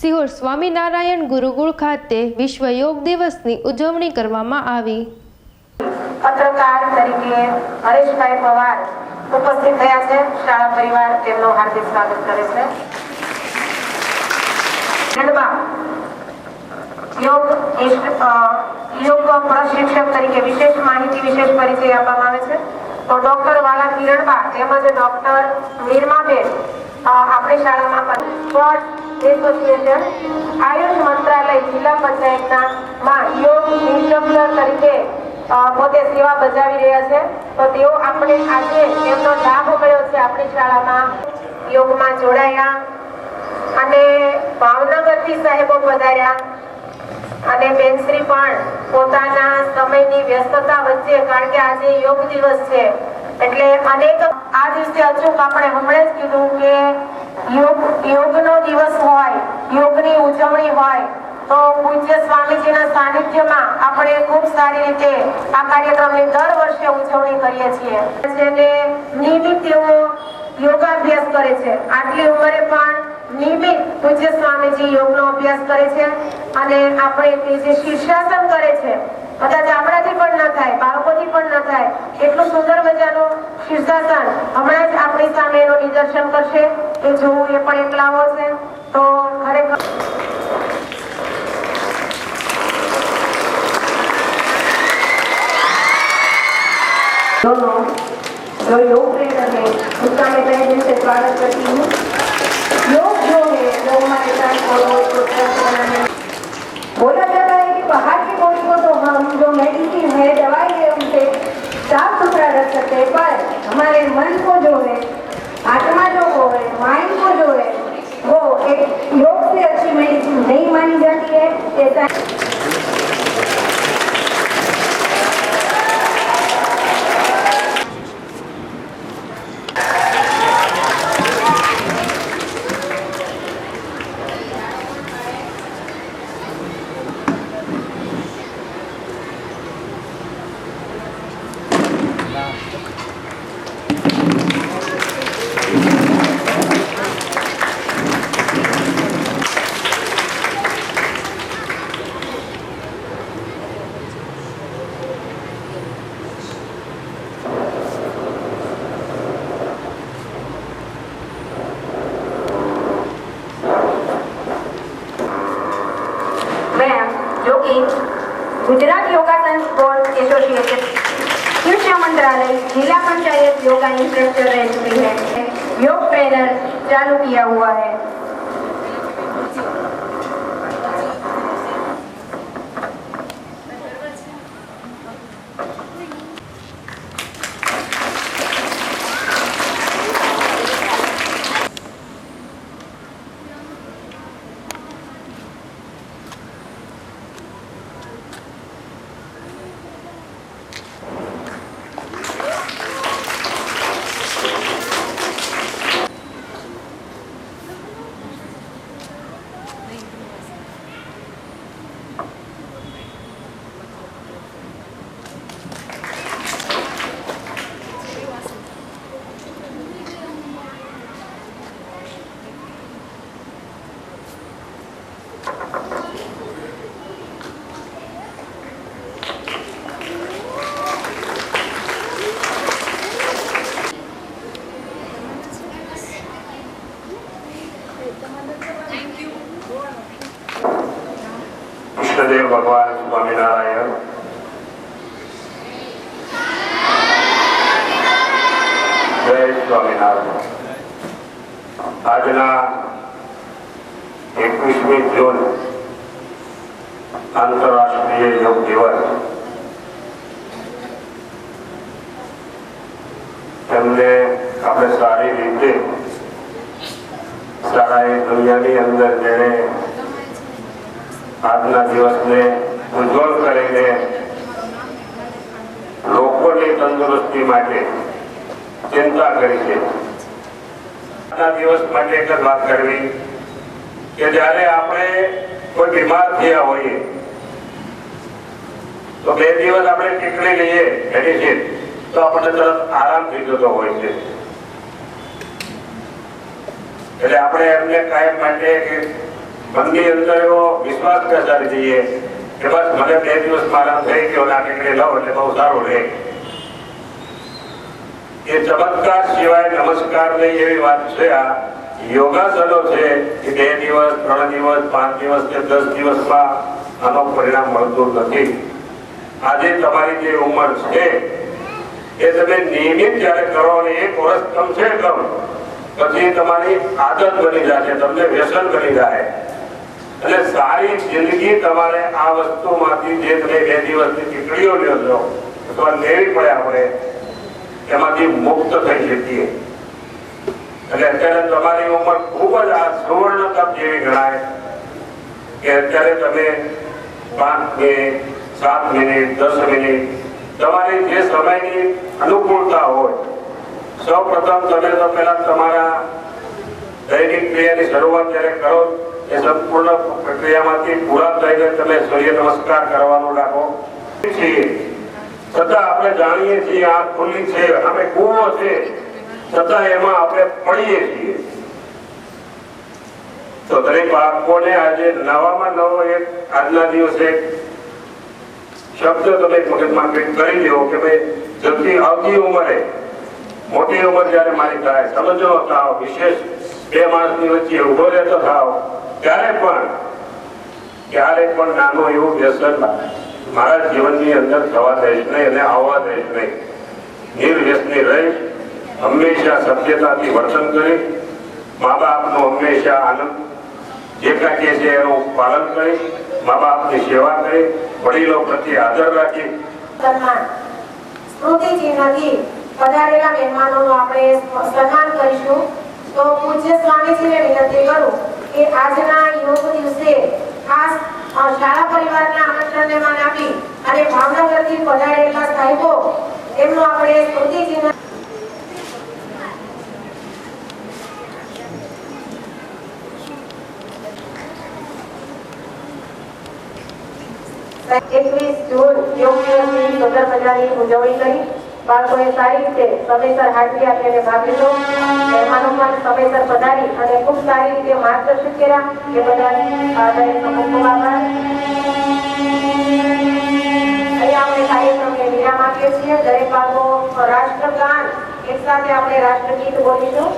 સિહોર સ્વામિનારાયણ ગુરુકુળ ખાતે વિશ્વ યોગ દિવસની ઉજવણી કરવામાં આવી. પત્રકાર તરીકે હરેશભાઈ પવાર ઉપસ્થિત થયા છે. શાળા પરિવાર તેમનો હાર્દિક સ્વાગત કરે છે. યોગ યોગ પ્રશિક્ષક તરીકે વિશેષ માહિતી, વિશેષ પરિચય આપવામાં આવે છે. તો ડોક્ટર વાલા કિરણબા તેમજ ડોક્ટર નિર્માબેન આપણી શાળામાં સ્પોર્ટ એસોસિએશન, આયુષ મંત્રાલય જિલ્લા પંચાયતના માં યોગ ઇન્સ્ટ્રક્ટર તરીકે પોતે સેવા બજાવી રહ્યા છે. તો તેઓ આપણે આજે તેમનો લાભ મળ્યો છે આપણી શાળામાં. યોગમાં જોડાયા અને ભાવનગરથી સાહેબો પધાર્યા. અને બેનશ્રી પણ પોતાના સમયની વ્યસ્તતા વચ્ચે, કારણ કે આજે યોગ દિવસ છે, એટલે અનેક આ દિવસે અચૂક આપણે હમણાં જ કીધું કે યોગ, યોગનો દિવસ હોય, યોગની ઉજવણી હોય, તો પૂજ્ય સ્વામીજીના સાનિધ્યમાં આપણે ખૂબ સારી રીતે આ કાર્યક્રમની દર વર્ષે ઉજવણી કરીએ છીએ. નિયમિત તેઓ યોગાભ્યાસ કરે છે. આટલી ઉંમરે પણ નિયમિત પૂજ્ય સ્વામીજી યોગનો અભ્યાસ કરે છે અને આપણે તે જે શીર્ષાસન કરે છે કદાચ આપણાથી પણ ન થાય બાળકોથી પણ ન થાય એટલું સુંદર મજાનું શીર્ષાસન હમણાં જ આપણી સામે એનું નિદર્શન કરશે એ જોવું એ પણ એક લાવો છે તો ખરેખર दोनों जो योग ट्रेनर है उसका मैं तहे दिल से स्वागत करती हूँ योग बोला जाता है कि बाहर की बॉडी को तो हम जो मेडिसिन है, दवाई है उनसे साफ़ सुथरा रख सकते हैं पर हमारे मन को जो है, आत्मा जो को है माइंड को जो है वो एक योग से अच्छी मेडिसिन नहीं मानी जाती है ऐसा गुजरात योगासन स्पोर्ट्स एसोसिएशन शिक्षा मंत्रालय जिला पंचायत योगा इंस्ट्रक्टर रह चुकी है योग ट्रेनर चालू किया हुआ है કૃષ્ણદેવ ભગવાન સ્વામિનારાયણ જય સ્વામિનારાયણ આજના એકવીસમી જૂન આંતરરાષ્ટ્રીય યોગ દિવસ તેમને આપણે સારી રીતે સારા એ દુનિયાની અંદર જેણે આજના દિવસને ઉજ્જવળ કરીને લોકોની તંદુરસ્તી માટે ચિંતા કરી છે. આજના દિવસ માટે એક જ વાત કરવી કે જ્યારે આપણે કોઈ બીમાર થયા હોઈએ, તો બે દિવસ આપણે ટીકડી લઈએ મેડિસિન તો આપણને તરત આરામ થઈ જતો હોય છે. એટલે આપણે એમને કાયમ માટે મનની અંદર એવો વિશ્વાસ બેસાડી દઈએ કે બસ મને બે દિવસ આરામ થઈ ગયો ને આ ટીકડી લઉં એટલે બહુ સારું રહે. એ ચમત્કાર સિવાય નમસ્કાર નહીં એવી વાત છે આ. યોગાસનો છે કે બે દિવસ, ત્રણ દિવસ, પાંચ દિવસ કે દસ દિવસમાં આનો પરિણામ મળતું નથી. આજે તમારી જે ઉંમર છે, એ તમે નિયમિત જ્યારે કરો અને એક વર્ષ કમસે કમ પછી તમારી આદત બની જશે તમને વ્યસન બની જાય. અને સારી જિંદગી તમારે આ વસ્તુમાંથી જે તમે બે દિવસની ટીકડીઓ લ્યો છો અથવા લેવી પડે આપણે. એમાંથી મુક્ત થઈ શકીએ. એટલે અત્યારે તમારી ઉંમર ખૂબ જ આ સુવર્ણ તપ જેવી ગણાય કે અત્યારે તમે પાંચ મિનિટ, સાત મિનિટ, દસ મિનિટ, તમારી જે સમયની અનુકૂળતા હોય સૌ પ્રથમ તમે તો પહેલા તમારા દૈનિક ક્રિયાની શરૂઆત જ્યારે કરો, એ સંપૂર્ણ પ્રક્રિયામાંથી પૂરા થઈને તમે સૂર્ય નમસ્કાર કરવાનો રાખો છીએ છતાં આપણે જાણીએ છીએ આ ખુલ્લી છે અમે કૂવો છે. છતાં એમાં આપણે પડીએ છીએ. તો દરેક બાળકોને આજે નવામાં નવો એક આજના દિવસે શબ્દ તમે મગજમાં કરી લ્યો કે ભાઈ જલ્દી આવતી ઉંમરે, મોટી ઉંમર જ્યારે મારી થાય સમજો થાવ વિશેષ બે માણસની વચ્ચે ઊભો રહેતો થાવ, ત્યારે પણ ક્યારે પણ નાનું એવું વ્યસન મારા જીવનની અંદર થવા દઈશ નહીં અને આવવા દઈશ નહીં. નિર્વ્યસની રહીશ, હંમેશા સભ્યતાથી વર્તન કરીશ મા બાપનો હંમેશા આનંદ જે કાંઈ કે છે એનું પાલન કરી મા બાપની સેવા કરી વડીલો પ્રત્યે આદર રાખી સન્માન. સ્મૃતિ પધારેલા મહેમાનોનું આપણે સન્માન કરીશું. તો પૂજ્ય સ્વામીજીને વિનંતી કરું કે આજના યોગ દિવસે ખાસ શાળા પરિવારના આમંત્રણને માન આપી અને ભાવનગરથી પધારેલા સાહેબો, એમનું આપણે સ્મૃતિજીના એકવીસ જૂન યોગ દિવસની સુંદર મજાની ઉજવણી કરી. બાળકોએ સારી રીતે સમયસર હાજરી આપી અને ભાગ લીધો. મહેમાનો સમયસર પધારી અને ખૂબ સારી રીતે માર્ગદર્શન કર્યા. એ બધા ખૂબ ખૂબ આભાર. અહીંયા આપણે કાર્યક્રમને વિરામ આપીએ છીએ. દરેક બાળકો રાષ્ટ્રગાન એક સાથે આપણે રાષ્ટ્રગીત બોલીશું.